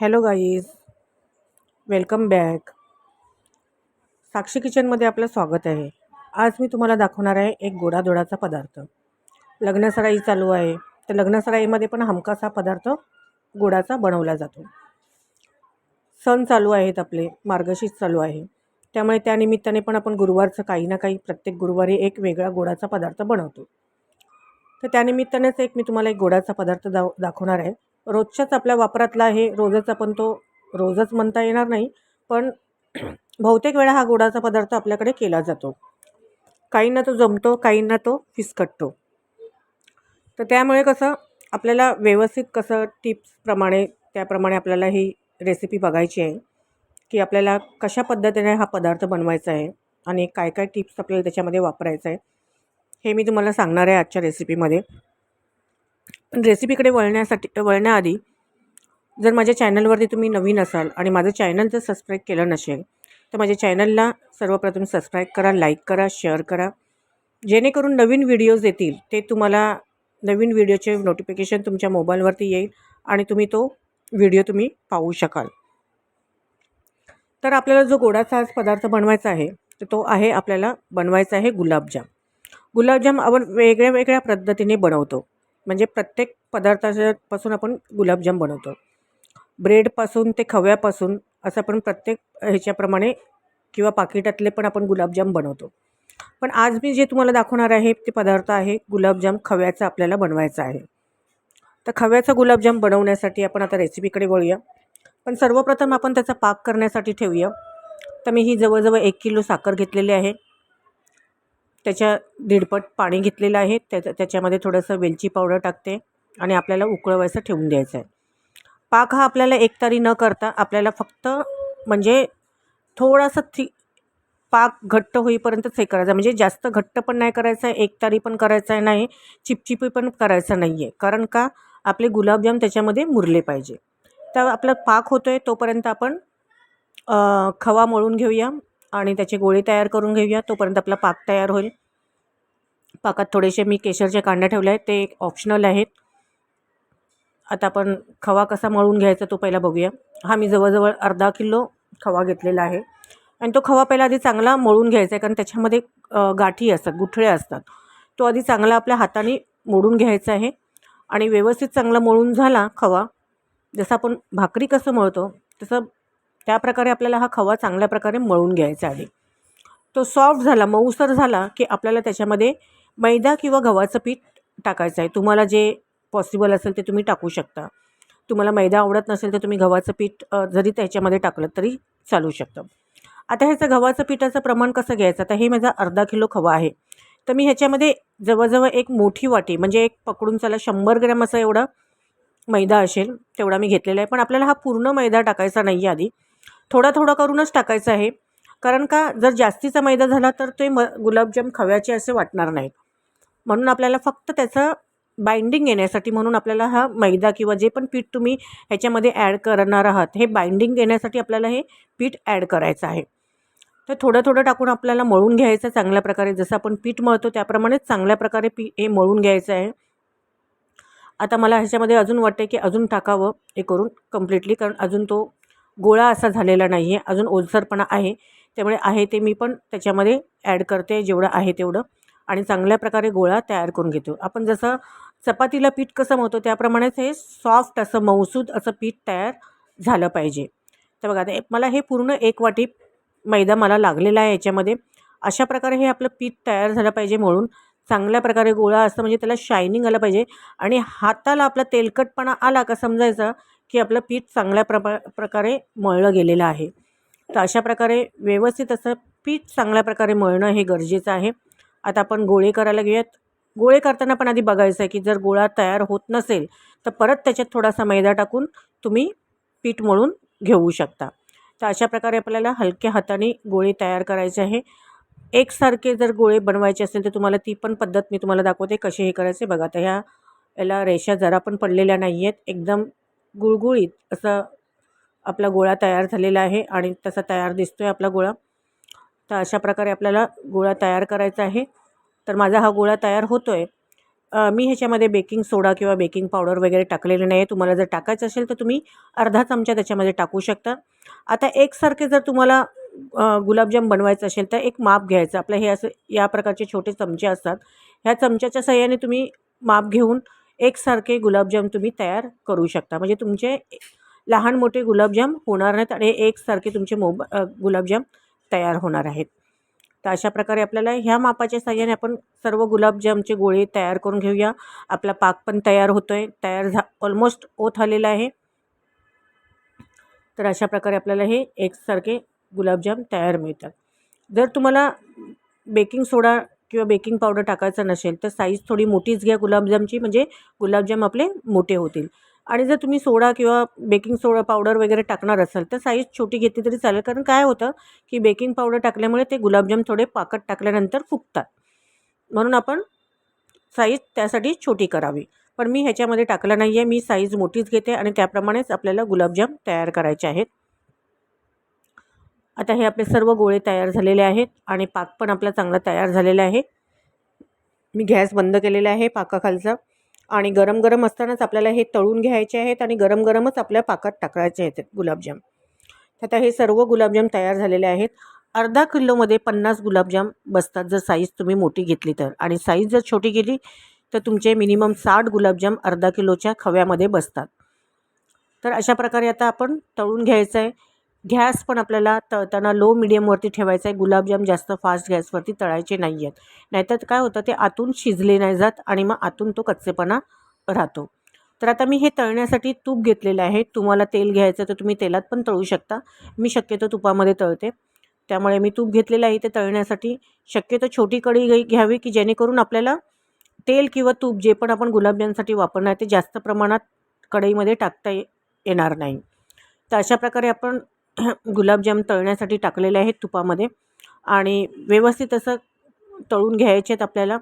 Hello guys welcome back. Sakshi किचनमध्ये आपलं स्वागत आहे. आज मी तुम्हाला दाखवणार आहे एक गोडाधोडाचा पदार्थ. लग्नसराई चालू आहे. तर लग्नसराईमध्ये पण हमखास हा पदार्थ गोडाचा बनवला जातो. सण चालू आहेत आपले मार्गशीर्ष चालू आहे. त्यामुळे त्यानिमित्ताने पण आपण गुरुवारचं काही ना काही प्रत्येक गुरुवारी एक वेगळा गोडाचा पदार्थ बनवतो. तर त्यानिमित्तानेच एक मी तुम्हाला एक गोडाचा पदार्थ दाव दाखवणार आहे. रोजच्याच आपल्या वापरातला आहे रोजच आपण तो रोजच म्हणता येणार नाही पण बहुतेक वेळा हा गोडाचा पदार्थ आपल्याकडे केला जातो. काहींना तो जमतो काहींना तो फिसकटतो. तर त्यामुळे कसं आपल्याला व्यवस्थित कसं टिप्सप्रमाणे त्याप्रमाणे आपल्याला ही रेसिपी बघायची आहे की आपल्याला कशा पद्धतीने हा पदार्थ बनवायचा आहे आणि काय काय टिप्स आपल्याला त्याच्यामध्ये वापरायचं आहे हे मी तुम्हाला सांगणार आहे आजच्या रेसिपीमध्ये पण रेसिपीकडे वळण्यासाठी वळण्याआधी जर माझ्या चॅनलवरती तुम्ही नवीन असाल आणि माझं चॅनल जर सबस्क्राईब केलं नसेल तर माझ्या चॅनलला सर्वप्रथम सबस्क्राईब करा लाईक करा शेअर करा. जेणेकरून नवीन व्हिडिओज येतील ते तुम्हाला नवीन व्हिडिओचे नोटिफिकेशन तुमच्या मोबाईलवरती येईल आणि तुम्ही तो व्हिडिओ तुम्ही पाहू शकाल. तर आपल्याला जो गोडाचा आज पदार्थ बनवायचा आहे तर तो आहे आपल्याला बनवायचा आहे गुलाबजाम. गुलाबजाम आपण वेगळ्या वेगळ्या पद्धतीने बनवतो. म्हणजे प्रत्येक पदार्थाच्यापासून आपण गुलाबजाम बनवतो. ब्रेडपासून ते खव्यापासून असं आपण प्रत्येक ह्याच्याप्रमाणे किंवा पाकिटातले पण आपण गुलाबजाम बनवतो. पण आज मी जे तुम्हाला दाखवणार आहे ते पदार्थ आहे गुलाबजाम खव्याचा आपल्याला बनवायचा आहे. तर खव्याचा गुलाबजाम बनवण्यासाठी आपण आता रेसिपीकडे वळूया. पण सर्वप्रथम आपण त्याचा पाक करण्यासाठी ठेवूया. तर मी ही जवळजवळ एक किलो साखर घेतलेली आहे. त्याच्या दीडपट पाणी घेतलेलं आहे. त्या त्याच्यामध्ये थोडंसं वेलची पावडर टाकते आणि आपल्याला उकळवायचं ठेवून द्यायचं आहे. पाक हा आपल्याला एकतारी न करता आपल्याला फक्त म्हणजे थोडासा थी पाक घट्ट होईपर्यंतच हे करायचं म्हणजे जास्त घट्ट पण नाही करायचं आहे एकतारी पण करायचं आहे नाही चिपचिपी पण करायचं नाही आहे. कारण का? आपले गुलाबजाम त्याच्यामध्ये मुरले पाहिजे. तर आपला पाक होतो आहे तोपर्यंत आपण खवा मळून घेऊया. आणि त्याचे गोळे तयार करून घेऊया. तोपर्यंत आपला पाक तयार होईल. पाकात थोडेसे मी केशरचे कांड्या ठेवले आहेत. ते ऑप्शनल आहेत. आता आपण खवा कसा मळून घ्यायचा तो पहिला बघूया. हा मी जवळजवळ अर्धा किलो खवा घेतलेला आहे. आणि तो खवा पहिला आधी चांगला मळून घ्यायचा आहे. कारण त्याच्यामध्ये गाठी असतात गुठळे असतात. तो आधी चांगला आपल्या हाताने मोडून घ्यायचा आहे. आणि व्यवस्थित चांगला मळून झाला खवा. जसं आपण भाकरी कसं मळतो तसं त्याप्रकारे आपल्याला हा खवा चांगल्या प्रकारे मळून घ्यायचा आहे. तो सॉफ्ट झाला मऊसर झाला की आपल्याला त्याच्यामध्ये मैदा किंवा गव्हाचं पीठ टाकायचं आहे. तुम्हाला जे पॉसिबल असेल ते तुम्ही टाकू शकता. तुम्हाला मैदा आवडत नसेल तर तुम्ही गव्हाचं पीठ जरी त्याच्यामध्ये टाकलं तरी चालू शकतं. आता ह्याचं गव्हाचं पिठाचं प्रमाण कसं घ्यायचं? आता हे माझा अर्धा किलो खवा आहे. तर मी ह्याच्यामध्ये जवळजवळ एक मोठी वाटी म्हणजे एक पकडून चला शंभर ग्रॅम असं एवढा मैदा असेल तेवढा मी घेतलेला आहे. पण आपल्याला हा पूर्ण मैदा टाकायचा नाही आहे आधी. थोडा थोडा करूनच टाकायचा आहे. कारण का जर जास्तीचा मैदा झाला तर ते म गुलाबजाम खव्याचे असे वाटणार नाहीत. म्हणून आपल्याला फक्त त्याचं बाइंडिंग येण्यासाठी म्हणून आपल्याला हा मैदा किंवा जे पण पीठ तुम्ही ह्याच्यामध्ये ॲड करणार आहात हे बाइंडिंग येण्यासाठी आपल्याला हे पीठ ॲड करायचं आहे. तर थोडं थोडं टाकून आपल्याला मळून घ्यायचं चांगल्या प्रकारे. जसं आपण पीठ मळतो त्याप्रमाणेच चांगल्या प्रकारे पी हे मळून घ्यायचं आहे. आता मला ह्याच्यामध्ये अजून वाटते की अजून टाकावं हे करून कम्प्लिटली कारण अजून तो गोळा असा झालेला नाही आहे अजून ओलसरपणा आहे. त्यामुळे आहे ते मी पण त्याच्यामध्ये ॲड करते जेवढं आहे तेवढं. आणि चांगल्या प्रकारे गोळा तयार करून घेतो. आपण जसं चपातीला पीठ कसं मवतो त्याप्रमाणेच हे सॉफ्ट असं मौसूद असं पीठ तयार झालं पाहिजे. तर बघा आता मला हे पूर्ण एक वाटी मैदा मला लागलेला आहे याच्यामध्ये. अशा प्रकारे हे आपलं पीठ तयार झालं पाहिजे म्हणून चांगल्या प्रकारे गोळा असतं म्हणजे त्याला शायनिंग आलं पाहिजे. आणि हाताला आपला तेलकटपणा आला का समजायचा की आपलं पीठ चांगल्या प्र प्रकारे मळलं गेलेलं आहे. तर अशा प्रकारे व्यवस्थित असं पीठ चांगल्या प्रकारे मळणं हे गरजेचं आहे. आता आपण गोळे करायला घेऊयात. गोळे करताना पण आधी बघायचं आहे की जर गोळा तयार होत नसेल तर परत त्याच्यात थोडासा मैदा टाकून तुम्ही पीठ मळून घेऊ शकता. तर अशा प्रकारे आपल्याला हलक्या हाताने गोळे तयार करायचे आहे. एकसारखे जर गोळे बनवायचे असेल तर तुम्हाला ती पण पद्धत मी तुम्हाला दाखवते कसे हे करायचे. बघा तर ह्या याला रेषा जरा पण पडलेल्या नाही आहेत एकदम गुळगुळीत असं आपला गोळा तयार झालेला आहे आणि तसा तयार दिसतो आहे आपला गोळा. तर अशा प्रकारे आपल्याला गोळा तयार करायचा आहे. तर माझा हा गोळा तयार होतो आहे मी ह्याच्यामध्ये बेकिंग सोडा किंवा बेकिंग पावडर वगैरे टाकलेले नाही आहे तुम्हाला जर टाकायचं असेल तर तुम्ही अर्धा चमचा त्याच्यामध्ये टाकू शकता. आता एकसारखे जर तुम्हाला गुलाबजाम बनवायचं असेल तर एक माप घ्यायचं. आपलं हे असं या प्रकारचे छोटे चमचे असतात. ह्या चमच्याच्या सहाय्याने तुम्ही माप घेऊन एकसारखे गुलाबजाम तुम्ही तयार करू शकता. म्हणजे तुमचे लहान मोठे गुलाबजाम होणार नाहीत आणि एकसारखे तुमचे मोब गुलाबजाम तयार होणार आहेत. तर अशा प्रकारे आपल्याला ह्या मापाच्या साह्याने आपण सर्व गुलाबजामचे गोळे तयार करून घेऊया. आपला पाक पण तयार होतो आहे तयार झा ऑलमोस्ट ओत आलेला आहे. तर अशा प्रकारे आपल्याला हे एकसारखे गुलाबजाम तयार मिळतात. जर तुम्हाला बेकिंग सोडा किंवा बेकिंग पावडर टाकायचं नसेल तर साईज थोडी मोठीच घ्या गुलाबजामची म्हणजे गुलाबजाम आपले मोठे होतील. आणि जर तुम्ही सोडा किंवा बेकिंग सोडा पावडर वगैरे टाकणार असाल तर साईज छोटी घेतली तरी चालेल. कारण काय होतं की बेकिंग पावडर टाकल्यामुळे ते गुलाबजाम थोडे पाकट टाकल्यानंतर फुगतात. म्हणून आपण साईज त्यासाठी छोटी करावी. पण मी ह्याच्यामध्ये टाकलं नाही आहे मी साईज मोठीच घेते आणि त्याप्रमाणेच आपल्याला गुलाबजाम तयार करायचे आहेत. आता हे आपले सर्व गोळे तयार झालेले आहेत आणि पाक पण आपला चांगला तयार झालेला आहे. मी गॅस बंद केलेला आहे पाकाखालचा आणि गरम गरम असतानाच आपल्याला हे तळून घ्यायचे आहेत आणि गरम गरमच आपल्या पाकात टाकायचे आहेत गुलाबजाम. आता हे सर्व गुलाबजाम तयार झालेले आहेत. अर्धा किलोमध्ये पन्नास गुलाबजाम बसतात. जर साईज तुम्ही मोठी घेतली तर आणि साईज जर छोटी गेली तर तुमचे मिनिमम साठ गुलाबजाम अर्धा किलोच्या खव्यामध्ये बसतात. तर अशा प्रकारे आता आपण तळून घ्यायचं आहे. गॅस पण आपल्याला तळताना लो मिडियमवरती ठेवायचा आहे. गुलाबजाम जास्त फास्ट गॅसवरती तळायचे नाही आहेत नाहीतर काय होतं ते आतून शिजले नाही जात आणि मग आतून तो कच्चेपणा राहतो. तर आता मी हे तळण्यासाठी तूप घेतलेलं आहे. तुम्हाला तेल घ्यायचं तर तुम्ही तेलात पण तळू शकता. मी शक्यतो तुपामध्ये तळते. त्यामुळे मी तूप घेतलेलं आहे ते तळण्यासाठी. शक्यतो छोटी कढई घ्यावी की जेणेकरून आपल्याला तेल किंवा तूप जे पण आपण गुलाबजामसाठी वापरणार आहे ते जास्त प्रमाणात कढईमध्ये टाकता येणार नाही. तर अशा प्रकारे आपण गुलाबजाम तळण्यासाठी टाकलेले आहेत तुपामध्ये. आणि व्यवस्थित असं तळून घ्यायचे आहेत आपल्याला.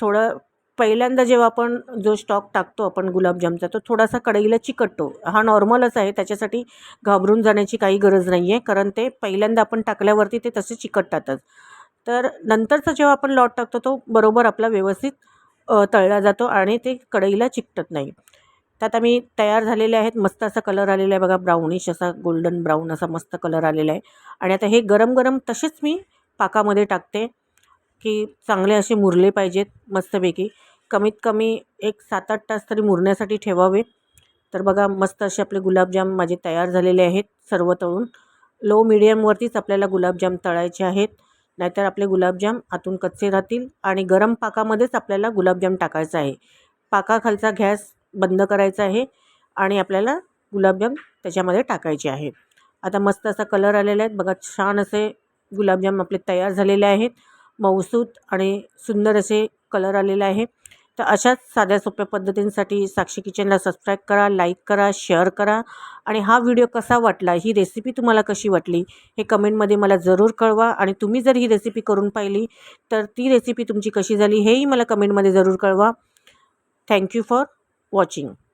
थोडं पहिल्यांदा जेव्हा आपण जो स्टॉक टाकतो आपण गुलाबजामचा तो थोडासा कढईला चिकटतो. हा नॉर्मलच आहे त्याच्यासाठी घाबरून जाण्याची काही गरज नाही आहे कारण ते पहिल्यांदा आपण टाकल्यावरती ते तसे चिकटतातच. तर नंतरचा जेव्हा आपण लॉट टाकतो तो बरोबर आपला व्यवस्थित तळला जातो आणि ते कढईला चिकटत नाही. तर आता मी तयार झालेले आहेत. मस्त असा कलर आलेला आहे बघा. ब्राउनिश असा गोल्डन ब्राऊन असा मस्त कलर आलेला आहे. आणि आता हे गरम गरम तसेच मी पाकामध्ये टाकते की चांगले असे मुरले पाहिजेत मस्तपैकी. कमीत कमी एक सात आठ तास तरी मुरण्यासाठी ठेवावे. तर बघा मस्त असे आपले गुलाबजाम माझे तयार झालेले आहेत सर्व तळून. लो मिडियमवरतीच आपल्याला गुलाबजाम तळायचे आहेत. नाहीतर आपले गुलाबजाम आतून कच्चे राहतील आणि गरम पाकामध्येच आपल्याला गुलाबजाम टाकायचा आहे. पाकाखालचा गॅस बंद करायचं आहे आणि आपल्याला गुलाबजाम त्याच्यामध्ये टाकायचे आहे. आता मस्त असा कलर आलेला आहे. बघा छान असे गुलाबजाम आपले तयार झालेले आहेत. मऊसूत आणि सुंदर असे कलर आलेले आहे. तर अशाच साध्या सोप्या पद्धतींसाठी साक्षी किचनला सबस्क्राईब करा लाईक करा शेअर करा. आणि हा व्हिडिओ कसा वाटला ही रेसिपी तुम्हाला कशी वाटली हे कमेंटमध्ये मला जरूर कळवा. आणि तुम्ही जर ही रेसिपी करून पाहिली तर ती रेसिपी तुमची कशी झाली हेही मला कमेंटमध्ये जरूर कळवा. Thank you for watching